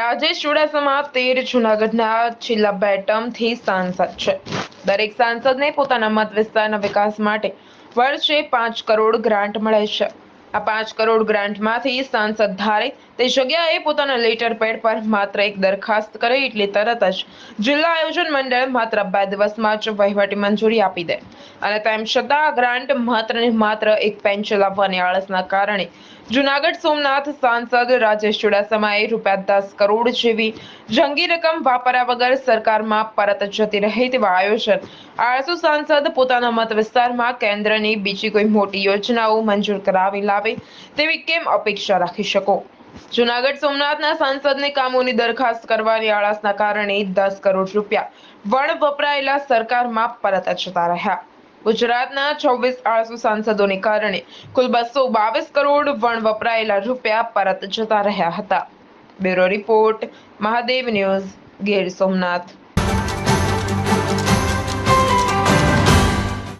રાજેશ ચુડાસમા તેર, જુનાગઢના છેલ્લા બે ટર્મથી સાંસદ છે. દરેક સાંસદને પોતાના મત વિસ્તારના વિકાસ માટે વર્ષે પાંચ કરોડ ગ્રાન્ટ મળે છે. આ પાંચ કરોડ ગ્રાન્ટમાંથી સાંસદ ધારે તે જગ્યાએ પોતાના લેટર પેડ પર માત્ર એક દરખાસ્ત કરે એટલે તરત જ જિલ્લા આયોજન મંડળ માત્ર બે દિવસમાં જ વહીવટી મંજૂરી આપી દે. અને તેમ છતાં ગ્રાન્ટ માત્ર ને માત્ર એક પેન્શન આપવાની આળસના કારણે જુનાગઢ સોમનાથ સાંસદ રાજેશ ચુડાસમાએ રૂપિયા દસ કરોડ જેવી જંગી રકમ વાપર્યા વગર સરકારમાં પરત જતી રહે તેવા આયોજન આળસુ સાંસદ પોતાના મત વિસ્તારમાં કેન્દ્રની બીજી કોઈ મોટી યોજનાઓ મંજૂર કરાવી લાવે તેવી કેમ અપેક્ષા રાખી શકો? જુનાગઢ સોમનાથના સાંસદને કામોની દરખાસ્ત કરવાની આળસના કારણે દસ કરોડ રૂપિયા વણ વપરાયેલા સરકારમાં પરત જતા રહ્યા. ગુજરાતના છવ્વીસ આળસુ સાંસદોને કારણે કુલ બસો બાવીસ કરોડ વણ વપરાયેલા રૂપિયા પરત જતા રહ્યા હતા. Bureau report, Mahadev news, Gir Somnath.